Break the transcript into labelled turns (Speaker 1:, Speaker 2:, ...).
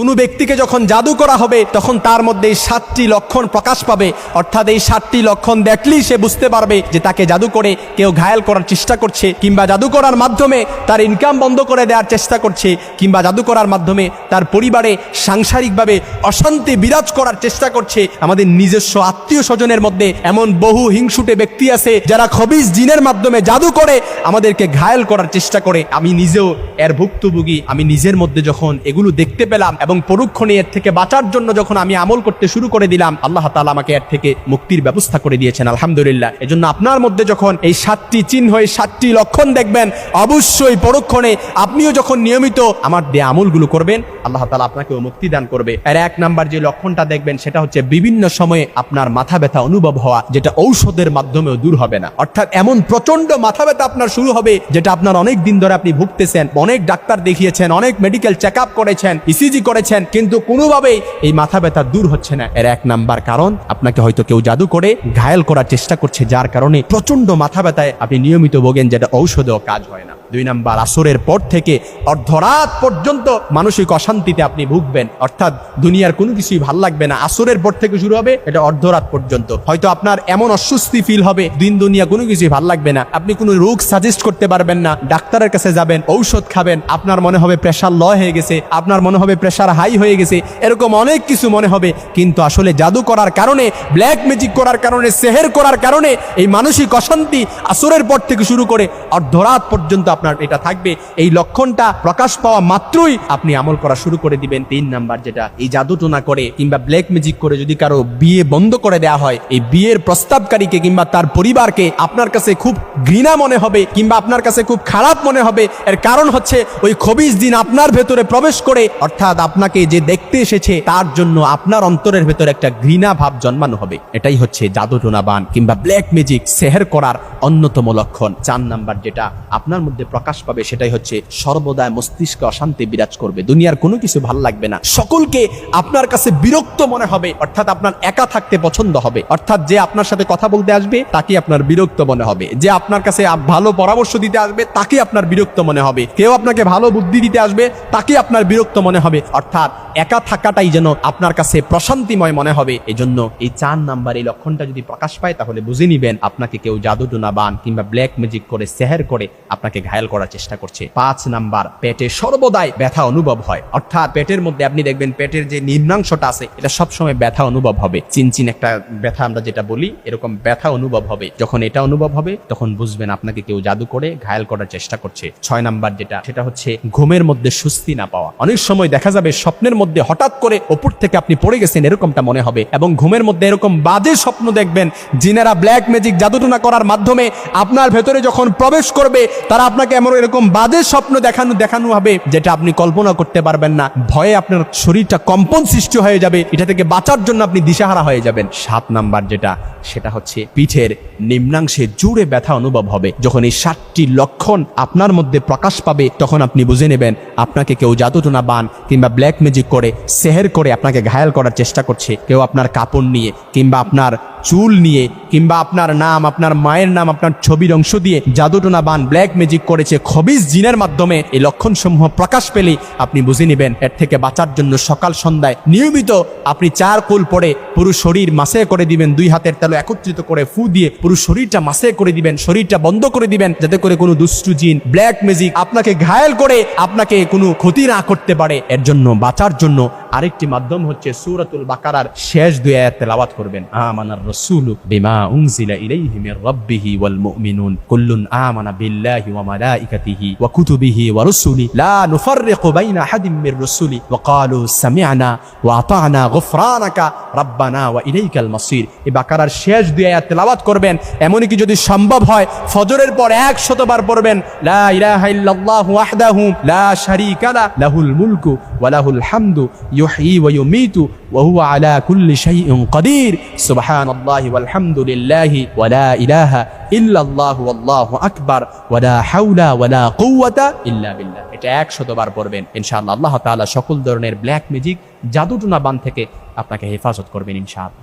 Speaker 1: কোনো ব্যক্তিকে যখন জাদু করা হবে, তখন তার মধ্যে এই সাতটি লক্ষণ প্রকাশ পাবে। অর্থাৎ এই সাতটি লক্ষণ দেখলেই সে বুঝতে পারবে যে তাকে জাদু করে কেউ ঘায়াল করার চেষ্টা করছে, কিংবা জাদু করার মাধ্যমে তার ইনকাম বন্ধ করে দেওয়ার চেষ্টা করছে, কিংবা জাদু করার মাধ্যমে তার পরিবারে সাংসারিকভাবে অশান্তি বিরাজ করার চেষ্টা করছে। আমাদের নিজস্ব আত্মীয় স্বজনের মধ্যে এমন বহু হিংসুটে ব্যক্তি আছে, যারা খবিজ জিনের মাধ্যমে জাদু করে, আমাদেরকে ঘায়াল করার চেষ্টা করে। আমি নিজেও এর ভুক্তভোগী। আমি নিজের মধ্যে যখন এগুলো দেখতে পেলাম এবং পরক্ষণে এর থেকে বাঁচার জন্য যখন আমি আমল করতে শুরু করে দিলাম, আল্লাহ তালা আমাকে এর থেকে মুক্তির ব্যবস্থা করে দিয়েছেন, আলহামদুলিল্লাহ। এজন্য আপনার মধ্যে যখন এই সাতটি চিহ্ন, এই সাতটি লক্ষণ দেখবেন, অবশ্যই পরক্ষণে আপনিও যখন নিয়মিত আমার দেয়া আমলগুলো করবেন, আল্লাহ তালা আপনাকে মুক্তি দান করবে। এর এক নাম্বার যে লক্ষণটা দেখবেন, সেটা হচ্ছে বিভিন্ন সময়ে আপনার মাথা ব্যথা অনুভব হওয়া, যেটা ঔষধের মাধ্যমেও দূর হবে না। অর্থাৎ এমন প্রচণ্ড মাথা ব্যথা আপনার শুরু হবে, যেটা আপনার অনেক দিন ধরে আপনি ভুগতেছেন, অনেক ডাক্তার দেখিয়েছেন, অনেক মেডিকেল চেক করেছেন ইসিজি করেছেন, কিন্তু কোনোভাবেই এই মাথা ব্যথা দূর হচ্ছে না। এর এক নাম্বার কারণ, আপনাকে হয়তো কেউ জাদু করে ঘায়াল করার চেষ্টা করছে, যার কারণে প্রচণ্ড মাথা ব্যথায় আপনি নিয়মিত ভোগেন, যেটা ঔষধেও কাজ হয় না। দুই নাম্বার আসরের পর থেকে অর্ধরাত পর্যন্ত মানসিক অশান্তিতে আপনি ভুগবেন। অর্থাৎ দুনিয়ার কোনো কিছুই ভালো লাগবে না। আসরের পর থেকে শুরু হবে, এটা অর্ধরাত পর্যন্ত। হয়তো আপনার এমন অস্বস্তি ফিল হবে, দিন দুনিয়া কোনো কিছুই ভালো লাগবে না। আপনি কোনো রোগ সাজেস্ট করতে পারবেন না। ডাক্তারের কাছে যাবেন, ঔষধ খাবেন, আপনার মনে হবে প্রেশার ল হয়ে গেছে, আপনার মনে হবে প্রেশার হাই হয়ে গেছে, এরকম অনেক কিছু মনে হবে। কিন্তু আসলে জাদু করার কারণে ব্ল্যাক ম্যাজিক করার কারণে সেহের করার কারণে এই মানসিক অশান্তি আসরের পর থেকে শুরু করে অর্ধরাত পর্যন্ত আপনার এটা থাকবে। এই লক্ষণটা প্রকাশ পাওয়া মাত্রই আপনি আমল করা শুরু করে দিবেন তিন নাম্বার যেটা। এই জাদু টোনা করে কিংবা ব্ল্যাক ম্যাজিক করে যদি কারও বিয়ে বন্ধ করে দেওয়া হয়, এই বিয়ের প্রস্তাবকারীকে কিংবা তার পরিবারকে আপনার কাছে খুব ঘৃণা মনে হবে কিংবা আপনার কাছে খুব খারাপ মনে হবে। এর কারণ হচ্ছে ওই খবিজ দিন আপনার ভেতরে প্রবেশ করে, অর্থাৎ আপনাকে যে দেখতে এসেছে তার জন্য আপনার অন্তরের ভেতরে একটা ঘৃণা ভাব জন্মানো হবে। এটাই হচ্ছে জাদু টোনা বান কিংবা ব্ল্যাক ম্যাজিক সেহের করার অন্যতম লক্ষণ। চার নাম্বার যেটা আপনার মধ্যে প্রকাশ পাবে সেটাই হচ্ছে সর্বদাই মস্তিষ্কে অশান্তি বিরাজ করবে। দুনিয়ার কোনো কিছু ভালো লাগবে না। সকলকে আপনার কাছে বিরক্ত মনে হবে, অর্থাৎ আপনার একা থাকতে পছন্দ হবে। অর্থাৎ যে আপনার সাথে কথা বলতে আসবে তাকে আপনার বিরক্ত মনে হবে। যে আপনার কাছে ভালো পরামর্শ দিতে আসবে তাকে আপনার বিরক্ত মনে হবে। কেউ আপনাকে ভালো বুদ্ধি দিতে আসবে তাকে আপনার বিরক্ত মনে হবে। অর্থাৎ একা থাকাটাই যেন আপনার কাছে প্রশান্তিময় মনে হবে। এজন্য এই চার নাম্বার এই লক্ষণটা যদি প্রকাশ পায়, তাহলে বুঝে নিবেন আপনাকে কেউ জাদু টুনা কিংবা ব্ল্যাক ম্যাজিক করে সেহের করে আপনাকে ঘায়াল করার চেষ্টা করছে। পাঁচ নাম্বার, পেটে সর্বদাই ব্যথা অনুভব হয়। অর্থাৎ পেটের মধ্যে আপনি দেখবেন পেটের যে নিম্নাংশটা আছে, এটা সবসময় ব্যথা অনুভব হবে। চিনচিন একটা ব্যথা আমরা যেটা বলি, এরকম ব্যথা অনুভব হবে। যখন এটা অনুভব হবে, তখন বুঝবেন আপনাকে কেউ জাদু করে ঘায়াল করার চেষ্টা করছে। ছয় নাম্বার যেটা, সেটা হচ্ছে ঘুমের মধ্যে সুস্থি না পাওয়া। অনেক সময় দেখা যাবে স্বপ্নের মধ্যে হঠাৎ করে ওপর থেকে আপনি পড়ে গেছেন, এরকমটা মনে হবে। এবং ঘুমের মধ্যে এরকম বাজে স্বপ্ন দেখবেন জিনেরা ব্ল্যাক ম্যাজিক জাদুটনা করার মাধ্যমে আপনার ভেতরে যখন প্রবেশ করবে, তারা আপনাকে এমন এরকম বাজে স্বপ্ন দেখানো দেখানো হবে, যেটা আপনি কল্পনা করতে পারবেন না। ভয়ে আপনার শরীরটা কম্পন সৃষ্টি হয়ে যাবে, এটা থেকে বাঁচার জন্য আপনি দিশাহারা হয়ে যাবেন। সাত নাম্বার যেটা, সেটা হচ্ছে পিঠের নিম্নাংশে জুড়ে ব্যথা অনুভব হবে। যখন এই সাতটি লক্ষণ আপনার মধ্যে প্রকাশ পাবে, তখন আপনি বুঝে নেবেন, আপনাকে কেউ জাদুটোনা বান কিংবা ব্ল্যাক ম্যাজিক করে, সেহের করে আপনাকে ঘায়াল করার চেষ্টা করছে। কেউ আপনার কাপড় নিয়ে কিংবা আপনার চুল নিয়ে কিংবা আপনার নাম, আপনার মায়ের নাম, আপনার ছবির অংশ দিয়ে জাদুটোনা বান ব্ল্যাক ম্যাজিক করেছে খবিজ জিনের মাধ্যমে, এই লক্ষণসমূহ প্রকাশ পেলেই আপনি বুঝে নেবেন। এর থেকে বাঁচার জন্য সকাল সন্ধ্যায় নিয়মিত আপনি চার কুল পরে পুরো শরীর মাসে করে দিবেন, দুই হাতের তেলো একত্রিত করে ফু দিয়ে পুরো শরীরটা মাসে করে দিবেন, শরীরটা বন্ধ করে দিবেন, যাতে করে কোনো দুষ্টু জিন ব্ল্যাক ম্যাজিক আপনাকে ঘায়াল করে আপনাকে কোনো ক্ষতি না করতে পারে। এর জন্য বাঁচার জন্য আরেকটি মাধ্যম হচ্ছে সূরাতুল বাকারার শেষ দুই আয়াত তেলাওয়াত করবেন। আমানার রাসূলু বিমা উনজিলা ইলাইহি মির রাব্বিহি ওয়াল মুমিনুন। কুল্লুন আমানা বিল্লাহি ওয়া মালাইকাতিহি ওয়া কুতুবিহি ওয়া রুসুলি। লা নুফাররিকু বাইনা আহাদিম মির রুসুলি। ওয়া ক্বালু সামি'না ওয়া আতা'না গুফরানাকা রাব্বানা ওয়া ইলাইকাল মাসির। এই বাকারার শেষ দুই আয়াত তেলাওয়াত করবেন। এমনকি যদি সম্ভব হয়, ফজরের পর 100 বার পড়বেন। লা ইলাহা ইল্লাল্লাহু ওয়াহদাহু লা শারীকা লাহুল মুলকু ওয়া লাহুল হামদু আকবার ওয়া লা ওয়া লা কুওয়াতা এটা 100 বার পড়বেন। ইনশাআল্লাহ, আল্লাহ তাআলা সকল ধরনের ব্ল্যাক ম্যাজিক জাদুটোনা বান থেকে আপনাকে হেফাজত করবেন ইনশাআল্লাহ।